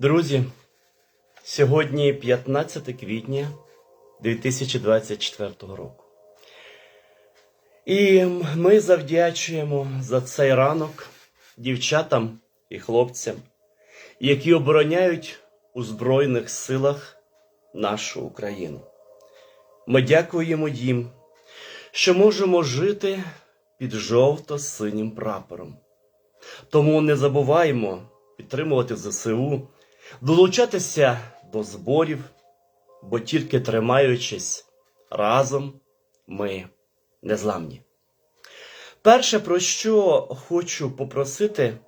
Друзі, сьогодні 15 квітня 2024 року. І ми завдячуємо за цей ранок дівчатам і хлопцям, які обороняють у Збройних силах нашу Україну. Ми дякуємо їм, що можемо жити під жовто-синім прапором. Тому не забуваємо підтримувати ЗСУ, долучатися до зборів, бо тільки тримаючись разом, ми незламні. Перше, про що хочу попросити,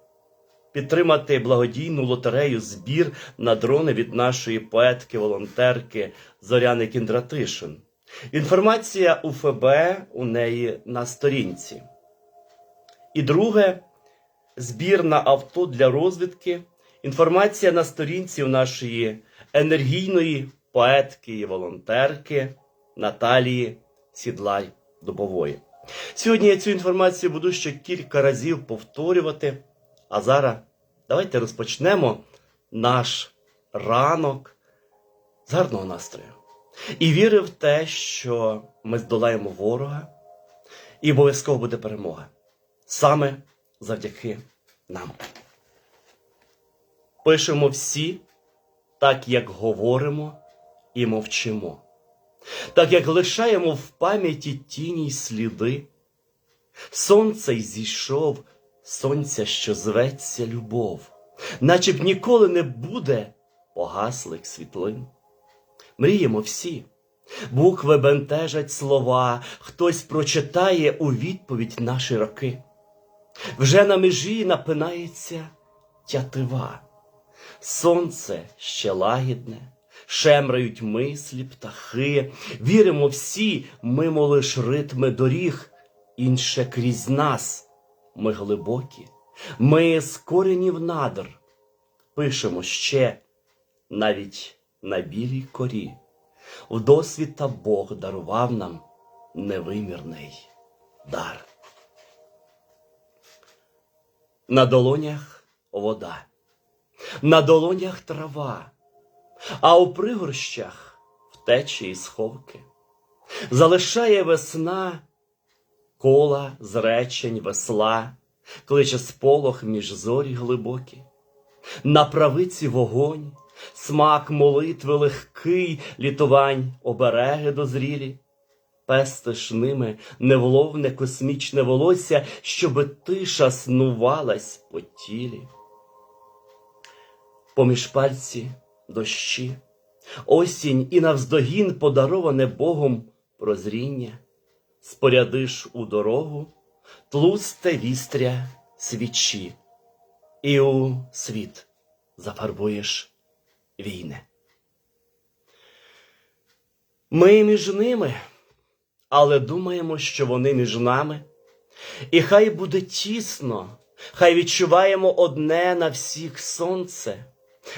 підтримати благодійну лотерею збір на дрони від нашої поетки-волонтерки Зоряни Кіндратишин. Інформація у ФБ у неї на сторінці. І друге збір на авто для розвідки. Інформація на сторінці у нашої енергійної поетки і волонтерки Наталії Сідлай Дубової. Сьогодні я цю інформацію буду ще кілька разів повторювати. А зараз давайте розпочнемо наш ранок з гарного настрою. І віри в те, що ми здолаємо ворога, і обов'язково буде перемога. Саме завдяки нам. Пишемо всі так, як говоримо і мовчимо, так як лишаємо в пам'яті тіні й сліди. Сонце й зійшов, сонця, що зветься любов, наче б ніколи не буде погаслих світлин. Мріємо всі. Букви бентежать слова, хтось прочитає у відповідь наші роки. Вже на межі напинається тятива. Сонце ще лагідне, шемрають мислі, птахи. Віримо всі, мимо лиш ритми доріг, інше крізь нас. Ми глибокі, ми з коренів надр. Пишемо ще навіть на білій корі. В досвіта Бог дарував нам невимірний дар. На долонях вода, на долонях трава, а у пригорщах втечі і сховки. Залишає весна кола з речень весла, кличе сполох між зорі глибокі. На правиці вогонь, смак молитви легкий, літувань, обереги дозрілі. Пестиш ними невловне космічне волосся, щоби тиша снувалась по тілі. Поміж пальці дощі, осінь і навздогін подароване Богом прозріння, спорядиш у дорогу тлусте вістря свічі, і у світ зафарбуєш війни. Ми між ними, але думаємо, що вони між нами. І хай буде тісно, хай відчуваємо одне на всіх сонце.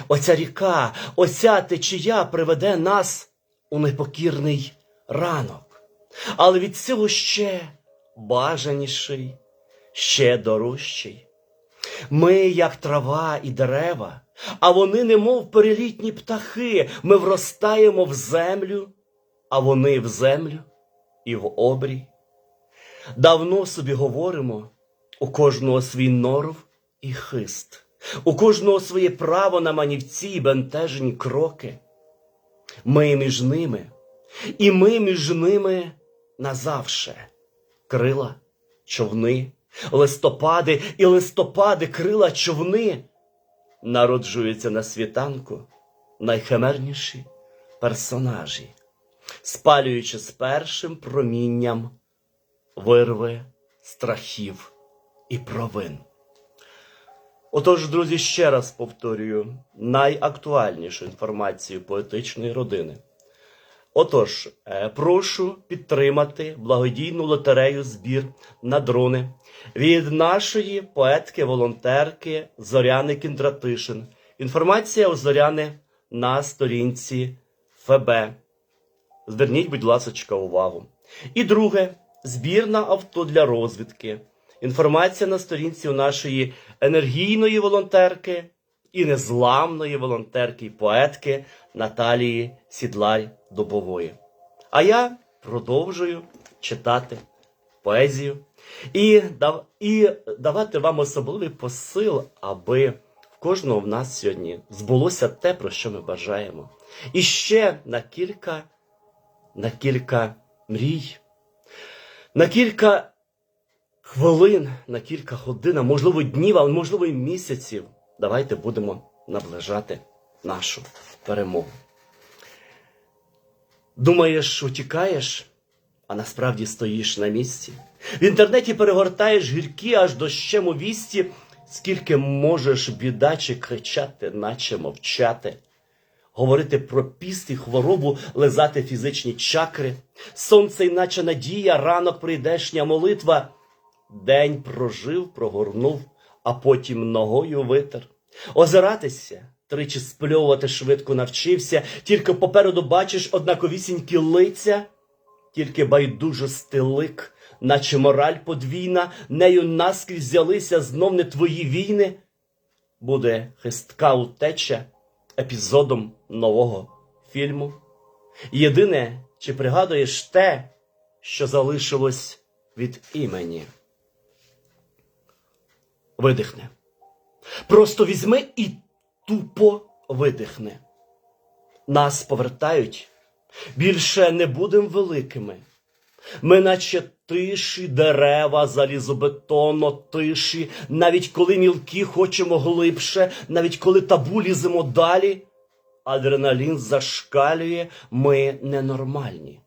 Оця ріка, оця течія приведе нас у непокірний ранок. Але від цього ще бажаніший, ще дорожчий. Ми, як трава і дерева, а вони, немов перелітні птахи, ми вростаємо в землю, а вони в землю і в обрій. Давно собі говоримо, у кожного свій норв і хист, у кожного своє право на манівці й бентежені кроки. Ми між ними, і ми між ними назавше. Крила, човни, листопади і листопади, крила човни. Народжуються на світанку найхимерніші персонажі, спалюючи з першим промінням вирви страхів і провин. Отож, друзі, ще раз повторюю найактуальнішу інформацію поетичної родини. Отож, е, прошу підтримати благодійну лотерею збір на дрони від нашої поетки-волонтерки Зоряни Кіндратишин. Інформація у Зоряни на сторінці ФБ. Зверніть, будь ласка, увагу. І друге збір на авто для розвідки. Інформація на сторінці у нашої енергійної волонтерки і незламної волонтерки й поетки Наталії Сідлай Дубової. А я продовжую читати поезію і, дав, і давати вам особливий посил, аби в кожного в нас сьогодні збулося те, про що ми бажаємо. І ще на кілька, на кілька мрій, на кілька хвилин, на кілька годин, а можливо днів, а можливо і місяців. Давайте будемо наближати нашу перемогу. Думаєш, утікаєш, а насправді стоїш на місці. В інтернеті перегортаєш гіркі аж дощем у вісті, скільки можеш бідаче кричати, наче мовчати, говорити про піст і хворобу, лизати фізичні чакри, сонце, й наче надія, ранок прийдешня молитва. День прожив, прогорнув, а потім ногою витер. Озиратися, тричі спльовувати швидко навчився, тільки попереду бачиш однаковісінькі лиця, тільки байдуже стилик, наче мораль подвійна, нею наскрізь взялися знов не твої війни. Буде хистка утеча епізодом нового фільму. Єдине, чи пригадуєш те, що залишилось від імені. Видихне. Просто візьми і тупо видихне. Нас повертають, більше не будем великими. Ми, наче тиші дерева, залізобетонно тиші, навіть коли мілкі хочемо глибше, навіть коли табу ліземо далі, адреналін зашкалює, ми ненормальні.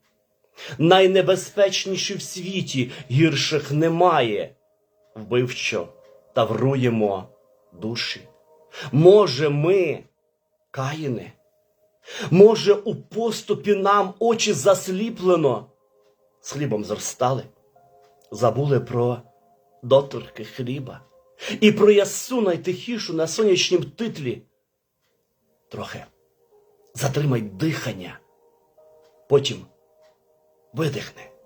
Найнебезпечніші в світі гірших немає. Вбивчо тавруємо душі. Може, ми каїни? Може, у поступі нам очі засліплено, з хлібом зростали, забули про доторки хліба і про ясу найтихішу на сонячнім титлі. Трохи затримай дихання, потім видихни.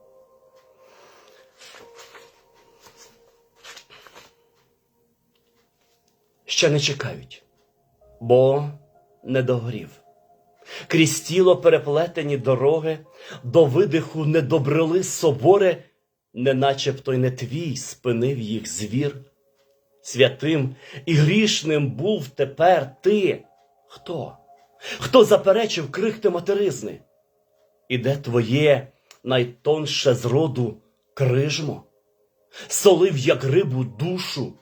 Ще не чекають, бо не догорів. Крізь тіло переплетені дороги, до видиху не добрели собори, не начебто й не твій спинив їх звір. Святим і грішним був тепер ти. Хто? Хто заперечив крихти материзни? І де твоє найтонше зроду крижмо? Солив, як рибу, душу,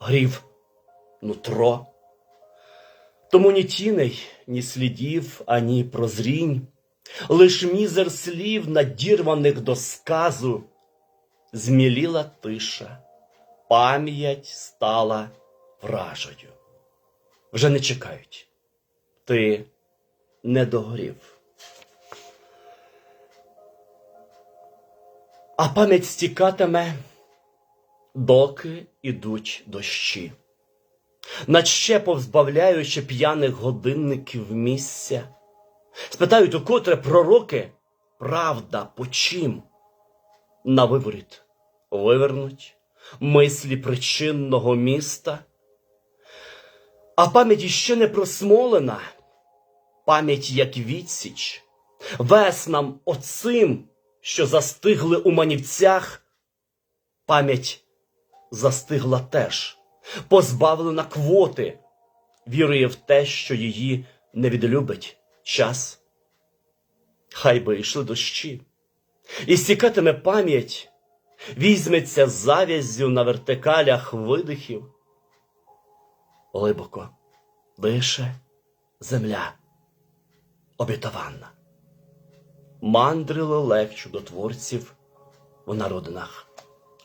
грів нутро. Тому ні тіней, ні слідів, ані прозрінь, лиш мізер слів, надірваних до сказу, зміліла тиша, пам'ять стала вражою. Вже не чекають, ти не догорів. А пам'ять стікатиме, доки ідуть дощі наче повзбавляючи п'яних годинників місця. Спитають, укотре пророки, правда по чим? На виворіт вивернуть мислі причинного міста. А пам'ять іще не просмолена, пам'ять як відсіч, веснам оцим, що застигли у манівцях, пам'ять застигла теж позбавлена квоти, вірує в те, що її не відлюбить час. Хай би йшли дощі, і стікатиме пам'ять, візьметься зав'яззю на вертикалях видихів. Глибоко дише земля обітованна. Мандри лелек чудотворців в народинах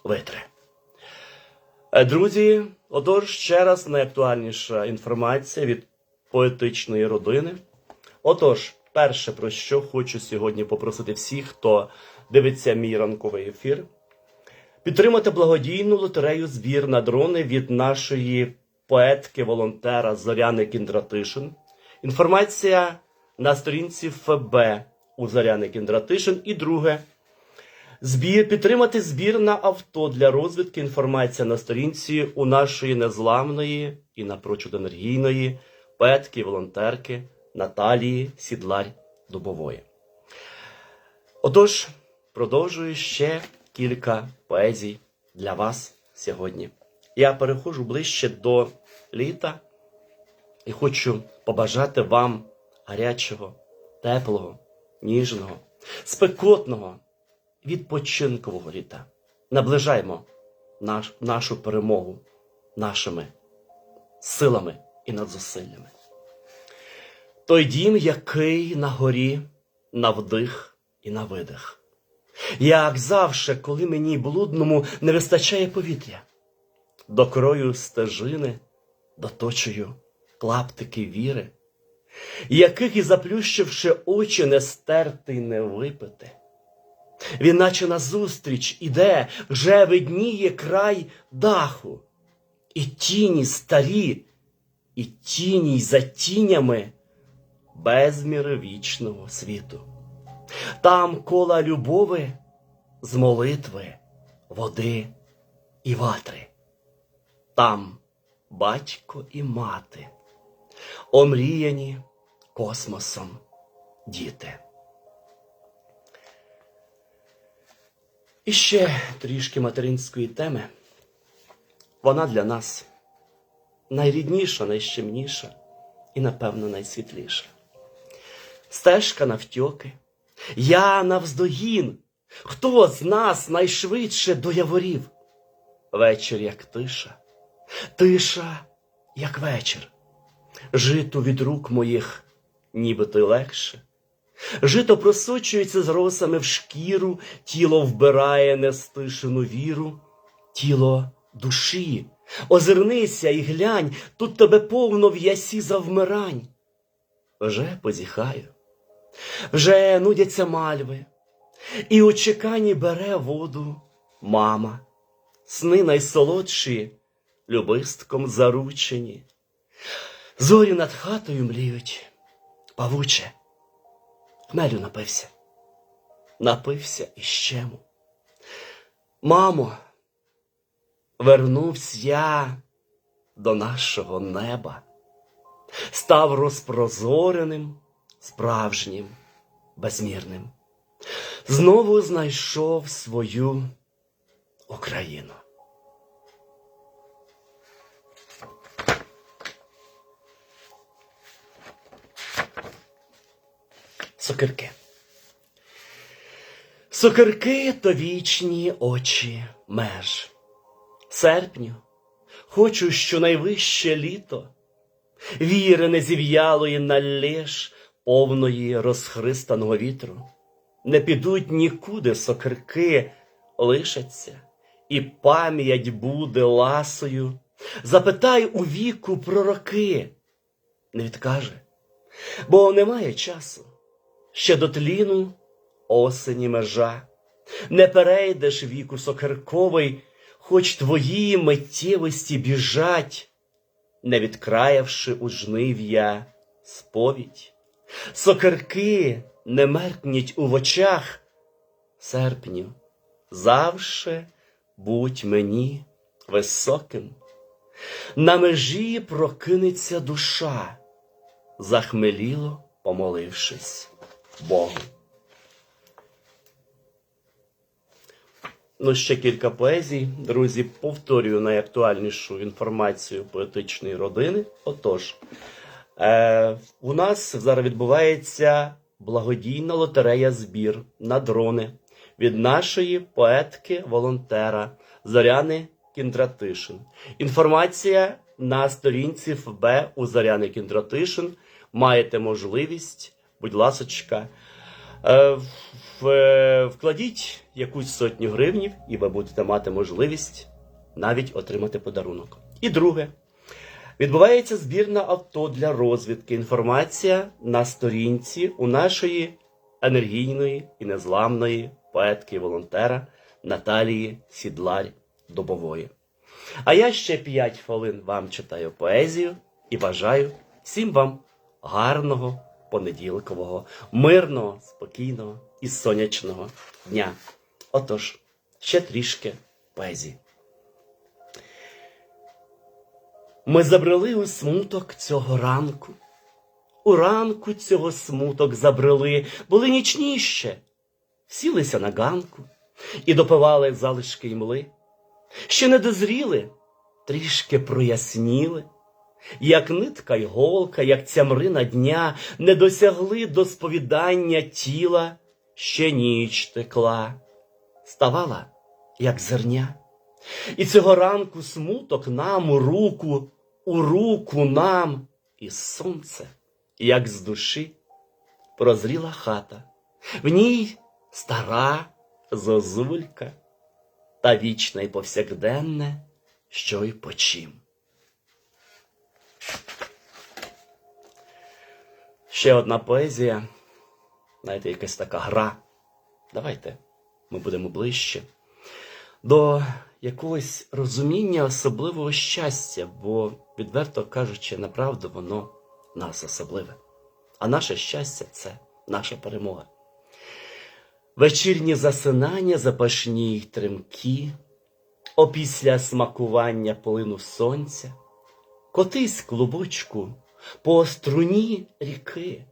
витре. Е, Друзі, отож, ще раз найактуальніша інформація від поетичної родини. Отож, перше, про що хочу сьогодні попросити всіх, хто дивиться мій ранковий ефір, підтримати благодійну лотерею збір на дрони від нашої поетки-волонтера Зоряни Кіндратишин. Інформація на сторінці ФБ у Зоряни Кіндратишин. І друге, Збір, підтримати збір на авто для розвідки. Інформація на сторінці у нашої незламної і напрочуд енергійної петки, волонтерки Наталії Сідларь Дубової. Отож, продовжую ще кілька поезій для вас сьогодні. Я переходжу ближче до літа і хочу побажати вам гарячого, теплого, ніжного, спекотного, відпочинкового літа. Наближаємо наш, нашу перемогу нашими силами і надзусиллями. Той дім, який на горі, на вдих і на видих. Як завше, коли мені блудному не вистачає повітря, до крою стежини доточую клаптики віри, яких і заплющивши очі, не стерти не випити. Він наче назустріч іде, вже видніє край даху, і тіні старі, і тіні й за тінями безміри вічного світу. Там кола любови з молитви, води і ватри. Там батько і мати, омріяні космосом діти. І ще трішки материнської теми. Вона для нас найрідніша, найщемніша і, напевно, найсвітліша. Стежка навтьоки, я навздогін. Хто з нас найшвидше до яворів? Вечір, як тиша, тиша, як вечір. Жито від рук моїх, нібито легше. Жито просочується з росами в шкіру, тіло вбирає нестишену віру, тіло душі. Озирнися і глянь, тут тебе повно в ясі завмирань. Вже позіхаю, вже нудяться мальви, і у чеканні бере воду мама, сни найсолодші, любистком заручені. Зорі над хатою мліють, павуче. Хмелю напився. Напився іщему. Мамо, вернувся я до нашого неба, став розпрозореним, справжнім, безмірним. Знову знайшов свою Україну. Сокирки. Сокирки то вічні очі меж. Серпню, хочу щонайвище літо, віри незів'ялої належ повної розхристаного вітру. Не підуть нікуди сокирки, лишаться, і пам'ять буде ласою. Запитай у віку про роки, не відкаже, бо немає часу ще до тліну осені межа. Не перейдеш віку сокирковий, хоч твої миттєвості біжать, не відкраявши у жнив'я сповідь. Сокирки не меркніть у очах. Серпню, завше будь мені високим. На межі прокинеться душа, захмеліло помолившись. Богу. Ну, ще кілька поезій. Друзі, повторюю найактуальнішу інформацію поетичної родини. Отож, е, у нас зараз відбувається благодійна лотерея збір на дрони від нашої поетки-волонтера Зоряни Кіндратишин. Інформація на сторінці ФБ у Зоряни Кіндратишин. Маєте можливість будь ласочка, е, вкладіть якусь сотню гривнів, і ви будете мати можливість навіть отримати подарунок. І друге. Відбувається збір на авто для розвідки. Інформація на сторінці у нашої енергійної і незламної поетки і волонтера Наталії Сідларь Добової. А я ще 5 хвилин вам читаю поезію і бажаю всім вам гарного понеділкового, мирного, спокійного і сонячного дня. Отож, ще трішки поезії. Ми забрели у смуток цього ранку. У ранку цього смуток забрели, були нічніще, сілися на ганку і допивали залишки імли. Ще не дозріли, трішки проясніли, як нитка й голка, як цямрина дня, не досягли до сповідання тіла, ще ніч текла, ставала, як зерня. І цього ранку смуток нам у руку, у руку нам, і сонце, як з душі, прозріла хата, в ній стара зозулька, та вічне й повсякденне, що й почим. Ще одна поезія, знаєте, якась така гра. Давайте ми будемо ближче до якогось розуміння особливого щастя, бо, відверто кажучи, направду воно нас особливе. А наше щастя це наша перемога. Вечірні засинання запашні й тремкі, опісля смакування полину сонця, котись клубочку по струні ріки,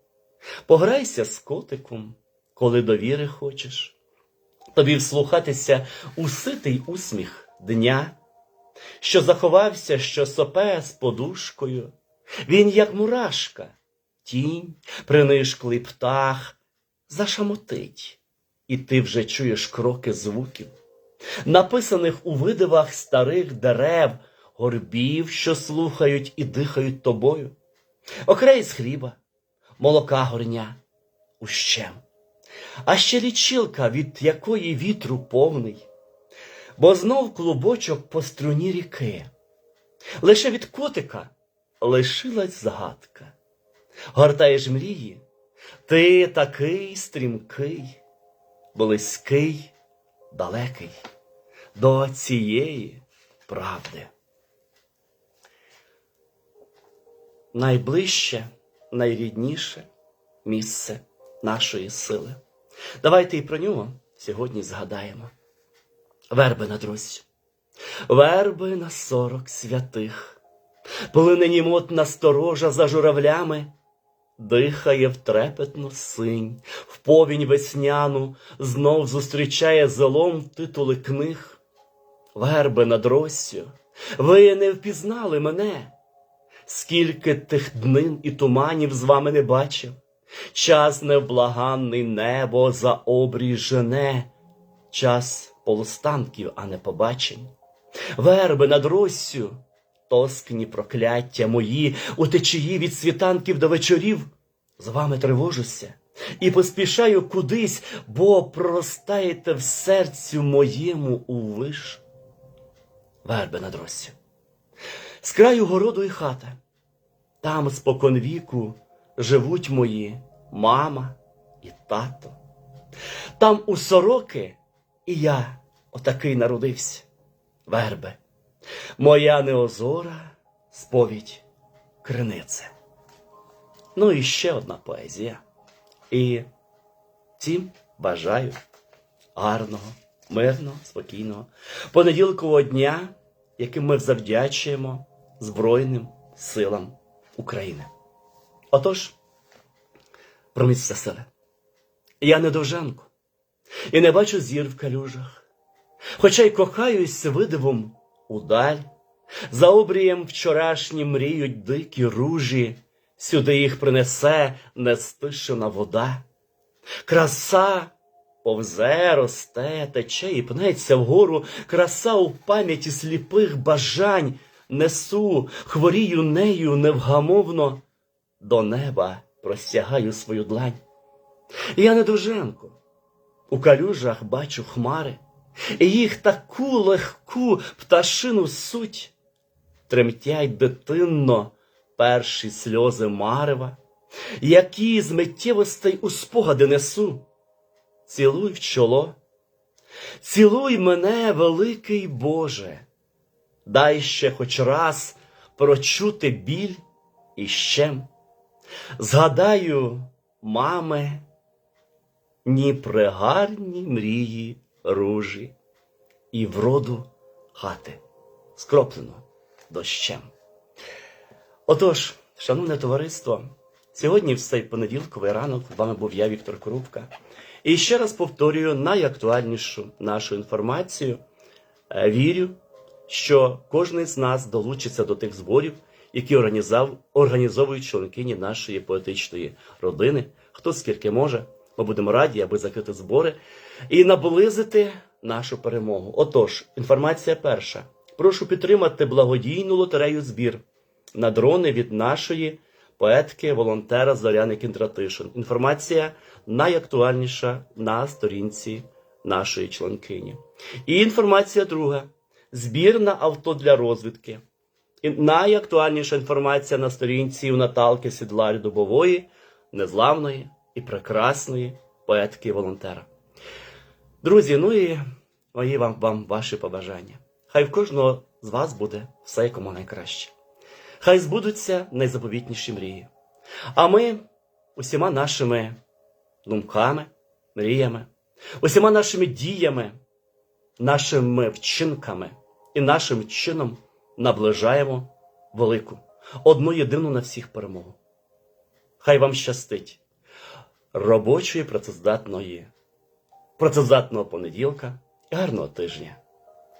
пограйся з котиком, коли довіри хочеш. Тобі вслухатися у ситий усміх дня, що заховався, що сопе з подушкою. Він, як мурашка, тінь, принишклий птах, зашамотить, і ти вже чуєш кроки звуків, написаних у видивах старих дерев, горбів, що слухають і дихають тобою, окрей з хліба, молока горня, ущем а ще лічилка, від якої вітру повний, бо знов клубочок по струні ріки. Лише від котика лишилась згадка. Гортаєш мрії, ти такий стрімкий, близький, далекий до цієї правди. Найближче, найрідніше місце нашої сили. Давайте і про нього сьогодні згадаємо. Верби на друзі, верби на сорок святих, плине мотна сторожа за журавлями, дихає втрепетно синь, в повінь весняну знов зустрічає зелом титули книг. Верби над Россю, ви не впізнали мене, скільки тих днин і туманів з вами не бачив. Час невблаганний небо за обрій жене, час полустанків, а не побачень. Верби над Россю, тоскні прокляття мої, у течії від світанків до вечорів, з вами тривожуся і поспішаю кудись, бо проростаєте в серцю моєму увиш. Верби над Россю. З краю городу і хата, там споконвіку живуть мої мама і тато. Там у сороки і я отакий народився, вербе, моя неозора сповідь кринице. Ну і ще одна поезія. І всім бажаю гарного, мирного, спокійного, понеділкового дня, яким ми завдячуємо Збройним силам України. Отож, про місце сили. Я не довженко і не бачу зір в калюжах, хоча й кохаюсь видивом удаль, за обрієм вчорашні мріють дикі ружі, сюди їх принесе нестишена вода. Краса повзе, росте, тече і пнеться вгору, краса у пам'яті сліпих бажань несу, хворію нею невгамовно до неба простягаю свою длань. Я не Довженко, у калюжах бачу хмари, і їх таку легку пташину суть, тремтять дитинно перші сльози марева, які з миттєвостей у спогади несу. Цілуй в чоло, цілуй мене, великий Боже, дай ще хоч раз прочути біль і щем. Згадаю, мами, ні пригарні мрії ружі і вроду хати, скроплено дощем. Отож, шановне товариство, сьогодні в цей понеділковий ранок з вами був я, Віктор Крупка. І ще раз повторюю найактуальнішу нашу інформацію. Е, Вірю, що кожен з нас долучиться до тих зборів, які організав, організовують членкині нашої поетичної родини. Хто скільки може, ми будемо раді, аби закрити збори і наблизити нашу перемогу. Отож, інформація перша. Прошу підтримати благодійну лотерею збір на дрони від нашої поетки, волонтера Зоряни Кіндратишин. Інформація найактуальніша на сторінці нашої членкині. І інформація друга: збір на авто для розвідки. І найактуальніша інформація на сторінці у Наталки Сідларі Дубової, незламної і прекрасної поетки волонтера. Друзі, ну і мої вам, вам ваші побажання. Хай в кожного з вас буде все якому найкраще. Хай збудуться найзаповітніші мрії. А ми усіма нашими думками, мріями, усіма нашими діями, нашими вчинками і нашим чином наближаємо велику, одну єдину на всіх перемогу. Хай вам щастить робочої працездатної, працездатного понеділка і гарного тижня.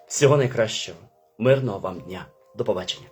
Всього найкращого, мирного вам дня. До побачення.